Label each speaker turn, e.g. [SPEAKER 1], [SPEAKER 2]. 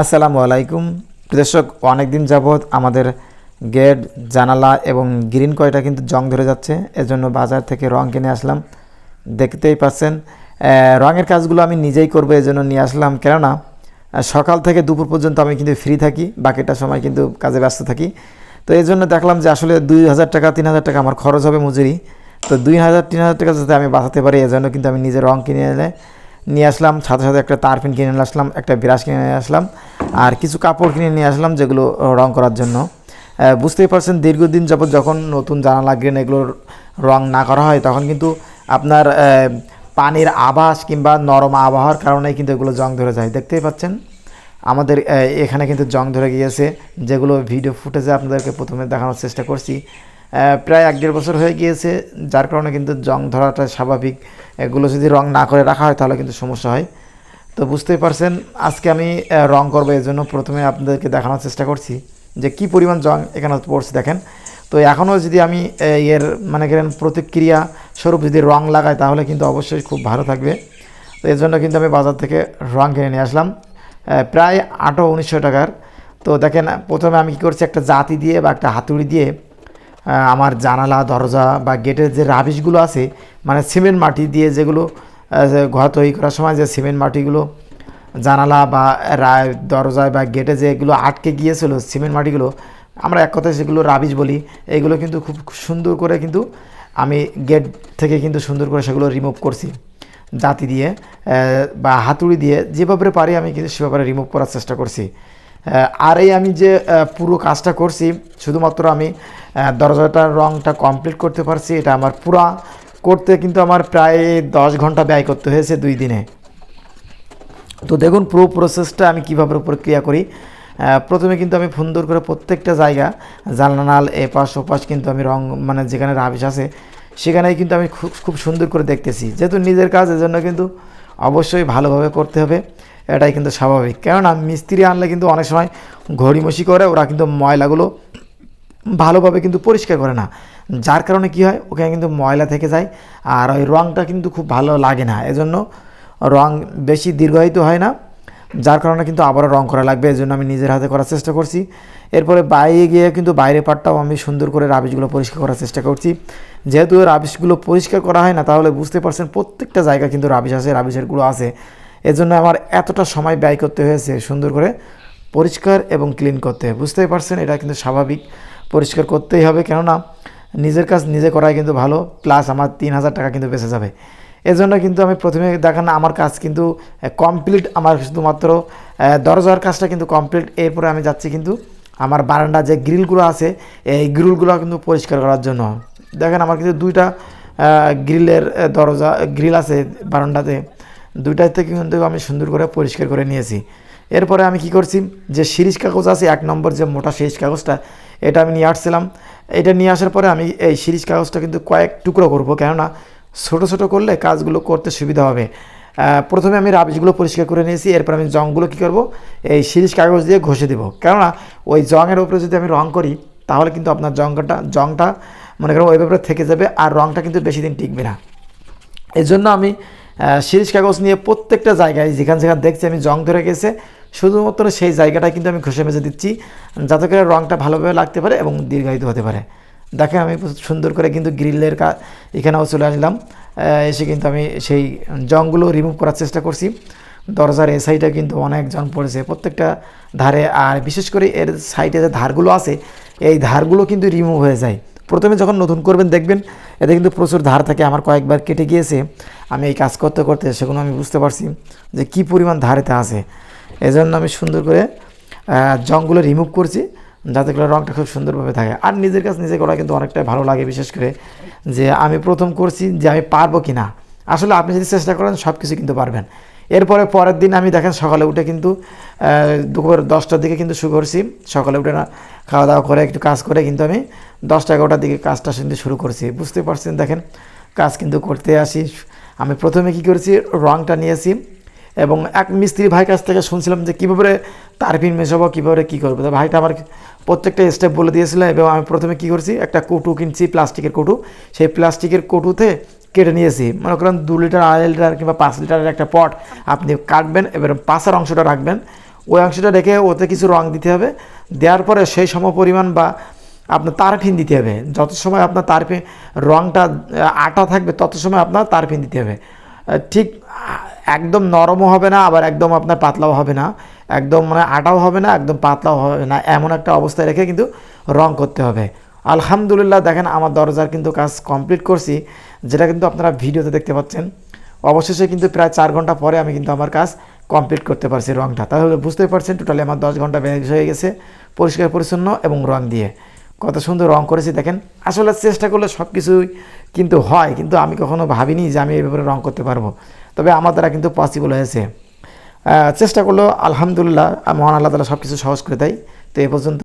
[SPEAKER 1] আসসালামু আলাইকুম। দর্শক, অনেকদিন যাবৎ আমাদের গেট, জানালা এবং গ্রিন কয়টা কিন্তু জং ধরে যাচ্ছে, এজন্য বাজার থেকে রং কিনে আসলাম। দেখতেই পাচ্ছেন রঙের কাজগুলো আমি নিজেই করব, এজন্য নিয়ে আসলাম। কেননা সকাল থেকে দুপুর পর্যন্ত আমি কিন্তু ফ্রি থাকি, বাকিটা সময় কিন্তু কাজে ব্যস্ত থাকি। তো এই জন্য দেখলাম যে আসলে দুই হাজার টাকা, তিন হাজার টাকা আমার খরচ হবে মজুরি। তো দুই হাজার, তিন হাজার টাকা যাতে আমি বাঁচাতে পারি, এজন্য কিন্তু আমি নিজে রং কিনে এনে নিয়ে আসলাম, সাথে সাথে একটা তারপিন কিনে নিয়ে আসলাম, একটা ব্রাশ কিনে নিয়ে আসলাম, আর কিছু কাপড় কিনে নিয়ে আসলাম যেগুলো রং করার জন্য। বুঝতেই পারছেন, দীর্ঘদিন যাবত যখন নতুন জানালা, গ্রেন এগুলোর রং না করা হয়, তখন কিন্তু আপনার পানির আবাস কিংবা নরম আবহাওয়ার কারণে কিন্তু এগুলো জং ধরে যায়। দেখতেই পাচ্ছেন, আমাদের এখানে কিন্তু জং ধরে গিয়েছে, যেগুলো ভিডিও ফুটেজে আপনাদেরকে প্রথমে দেখানোর চেষ্টা করছি। প্রায় এক দেড় বছর হয়ে গিয়েছে, যার কারণে কিন্তু জং ধরাটা স্বাভাবিক। এগুলো যদি রং না করে রাখা হয়, তাহলে কিন্তু সমস্যা হয়। তো বুঝতেই পারছেন, আজকে আমি রং করব এই জন্য প্রথমে আপনাদেরকে দেখানোর চেষ্টা করছি যে কি পরিমাণ জং এখানে পড়ছে, দেখেন। তো এখনও যদি আমি এর মানে করেন প্রতিক্রিয়া স্বরূপ যদি রং লাগাই, তাহলে কিন্তু অবশ্যই খুব ভালো থাকবে। তো এর জন্য কিন্তু আমি বাজার থেকে রং কিনে নিয়ে আসলাম। প্রায় আটো উনিশশো টাকার। তো দেখেন, প্রথমে আমি কী করছি, একটা জাতি দিয়ে বা একটা হাতুড়ি দিয়ে আমার জানালা, দরজা বা গেটের যে রাবিশগুলো আছে মানে সিমেন্ট মাটি দিয়ে যেগুলো ঘর তৈরি করার সময় যে সিমেন্ট মাটিগুলো, জানালা বা দরজায় বা গেটে যেগুলো আটকে গিয়েছিল সিমেন্ট মাটিগুলো, আমরা এক কথায় সেগুলো রাবিশ বলি। এগুলো কিন্তু খুব সুন্দর করে কিন্তু আমি গেট থেকে কিন্তু সুন্দর করে সেগুলো রিমুভ করছি। জাতি দিয়ে বা হাতুড়ি দিয়ে, যেভাবে পারি আমি কিন্তু সেভাবে রিমুভ করার চেষ্টা করছি। আর এই আমি যে পুরো কাজটা করছি, শুধুমাত্র আমি দরজাটার রংটা কমপ্লিট করতে পারছি, এটা আমার পুরা, করতে কিন্তু আমার প্রায় দশ ঘণ্টা ব্যয় করতে হয়েছে দুই দিনে। তো দেখুন, পুরো প্রসেসটা আমি কীভাবে প্রক্রিয়া করি। প্রথমে কিন্তু আমি সুন্দর করে প্রত্যেকটা জায়গা জানলানাল এপাশ, ওপাশ কিন্তু আমি রং মানে যেখানে রাবিশ আছে, সেখানেই কিন্তু আমি খুব খুব সুন্দর করে দেখতেছি। যেহেতু নিজের কাজ, এজন্য কিন্তু অবশ্যই ভালোভাবে করতে হবে। এটাই কিন্তু স্বাভাবিক। কেননা মিস্ত্রি আনলে কিন্তু অনেক সময় ঘড়িমসি করে, ওরা কিন্তু ময়লাগুলো ভালোভাবে কিন্তু পরিষ্কার করে না। যার কারণে কি হয়, ওখানে কিন্তু ময়লা থেকে যায় আর ওই রঙটা কিন্তু খুব ভালো লাগে না। এজন্য রং বেশি দীর্ঘায়িত হয় না, যার কারণে কিন্তু আবারও রং করা লাগবে। এজন্য আমি নিজের হাতে করার চেষ্টা করছি। এরপরে বাইরে গিয়ে কিন্তু বাইরে পাটটাও আমি সুন্দর করে রাবিশগুলো পরিষ্কার করার চেষ্টা করছি। যেহেতু রাবিশগুলো পরিষ্কার করা হয় না, তাহলে বুঝতে পারছেন প্রত্যেকটা জায়গা কিন্তু রাবিশ আছে, রাবিশেরগুলো আছে। এজন্য আমার এতটা সময় ব্যয় করতে হয়েছে সুন্দর করে পরিষ্কার এবং ক্লিন করতে। বুঝতেই পারছেন, এটা কিন্তু স্বাভাবিক। পরিষ্কার করতেই হবে, কেননা নিজের কাজ নিজে করাই কিন্তু ভালো প্লাস আমার তিন হাজার টাকা কিন্তু বেঁচে যাবে। এজন্য কিন্তু আমি প্রথমে দেখান, আমার কাজ কিন্তু কমপ্লিট আমার শুধুমাত্র দরজার কাজটা কিন্তু কমপ্লিট এরপরে আমি যাচ্ছি কিন্তু আমার বারান্দা যে গ্রিলগুলো আছে, এই গ্রিলগুলো কিন্তু পরিষ্কার করার জন্য। দেখেন আমার কিন্তু দুইটা গ্রিলের দরজা গ্রিল আছে বারান্দাতে। দুইটার থেকে কিন্তু আমি সুন্দর করে পরিষ্কার করে নিয়েছি। এরপরে আমি কি করছি? যে সিরিজ কাগজ আছে, এক নম্বর যে মোটা সিরিজ কাগজটা, এটা আমি নিয়ে আসছিলাম। এটা নিয়ে আসার পরে আমি এই সিরিজ কাগজটা কিন্তু কয়েক টুকরো করব, কেননা ছোটো ছোটো করলে কাজগুলো করতে সুবিধা হবে। প্রথমে আমি রাবিশগুলো পরিষ্কার করে নিয়েছি, এরপর আমি জংগুলো কী করব? এই সিরিজ কাগজ দিয়ে ঘষে দেবো। কেননা ওই জংয়ের উপরে যদি আমি রং করি, তাহলে কিন্তু আপনার জংটা জংটা মনে করো ওইভাবে থেকে যাবে, আর রংটা কিন্তু বেশি দিন টিকবে না। এই জন্য আমি সিরিজ কাগজ নিয়ে প্রত্যেকটা জায়গায় যেখান যেখানে দেখছি আমি জং ধরে গেছে, শুধুমাত্র সেই জায়গাটা কিন্তু আমি ঘষে মেজে দিচ্ছি, যাতে করে রঙটা ভালোভাবে লাগতে পারে এবং দীর্ঘায়িত হতে পারে। দেখেন আমি সুন্দর করে কিন্তু গ্রিলের কা এখানেও চলে আসলাম এসে কিন্তু আমি সেই জংগুলো রিমুভ করার চেষ্টা করছি। দরজার এ সাইডে কিন্তু অনেক জং পড়েছে, প্রত্যেকটা ধারে আর বিশেষ করে এর সাইডে যে ধারগুলো আছে, এই ধারগুলো কিন্তু রিমুভ হয়ে যায়। প্রথমে যখন নতুন করবেন দেখবেন এতে কিন্তু প্রচুর ধার থাকে। আমার কয়েকবার কেটে গিয়েছে। আমি এই কাজ করতে করতে সেগুলো আমি বুঝতে পারছি যে কি পরিমাণ ধারেতে আছে। এজন্য আমি সুন্দর করে জঙ্গলে রিমুভ করছি যাতে করে রঙটা খুব সুন্দরভাবে থাকে। আর নিজের কাছে নিজে করা কিন্তু অনেকটাই ভালো লাগে, বিশেষ করে যে আমি প্রথম করছি যে আমি পারব কি না আসলে আপনি যদি চেষ্টা করেন সব কিছু কিন্তু পারবেন। এরপরে পরের দিন আমি দেখেন সকালে উঠে কিন্তু দুপুর দশটার দিকে কিন্তু শুরু করছি সকালে উঠে না খাওয়া দাওয়া করে, একটু কাজ করে কিন্তু আমি দশটা এগারোটার দিকে কাজটা কিন্তু শুরু করছি। বুঝতে পারছেন দেখেন, কাজ কিন্তু করতে আসি। আমি প্রথমে কি করেছি, রংটা নিয়েছি এবং এক মিস্ত্রি ভাই কাছ থেকে শুনছিলাম যে কীভাবে তারপিন মেশাবো, কীভাবে কী করব। তো ভাইটা আমার প্রত্যেকটা স্টেপ বলে দিয়েছিল এবং আমি প্রথমে কী করছি, একটা কৌটু কিনছি, প্লাস্টিকের কৌটু। সেই প্লাস্টিকের কৌটুতে কেটে নিয়েছি। মনে করেন দু লিটার, আড়াই লিটার কিংবা পাঁচ লিটারের একটা পট আপনি কাটবেন, এবার পাশার অংশটা রাখবেন। ওই অংশটা রেখে ওতে কিছু রং দিতে হবে। দেওয়ার পরে সেই সম পরিমাণ বা আপনার তারফিন দিতে হবে। যত সময় আপনার তারফিন, রংটা আটা থাকবে, তত সময় আপনার তারফিন দিতে হবে। ঠিক একদম নরমও হবে না, আবার একদম আপনার পাতলাও হবে না। একদম মানে আটাও হবে না, একদম পাতলাও হবে না। এমন একটা অবস্থায় রেখে কিন্তু রং করতে হবে। আলহামদুলিল্লাহ, দেখেন আমার দরজার কিন্তু কাজ কমপ্লিট করছি। যেটা কিন্তু আপনারা ভিডিওতে দেখতে পাচ্ছেন। অবশেষে কিন্তু প্রায় চার ঘণ্টা পরে আমি কিন্তু আমার কাজ কমপ্লিট করতে পারছি রংটা। তাহলে বুঝতেই পারছেন, টোটালি আমার দশ ঘণ্টা ব্যাগ হয়ে গেছে, পরিষ্কার পরিচ্ছন্ন এবং রং দিয়ে। কত সুন্দর রং করেছি দেখেন। আসলে চেষ্টা করলে সব কিছুই কিন্তু হয়, কিন্তু আমি কখনো ভাবিনি যে আমি ব্যাপারে রং করতে পারব। তবে আমার দ্বারা কিন্তু পসিবল হয়েছে। চেষ্টা করলেও আলহামদুলিল্লাহ, মহান আল্লাহ তালা সব কিছু সহজ করে দেয়। তো এ পর্যন্ত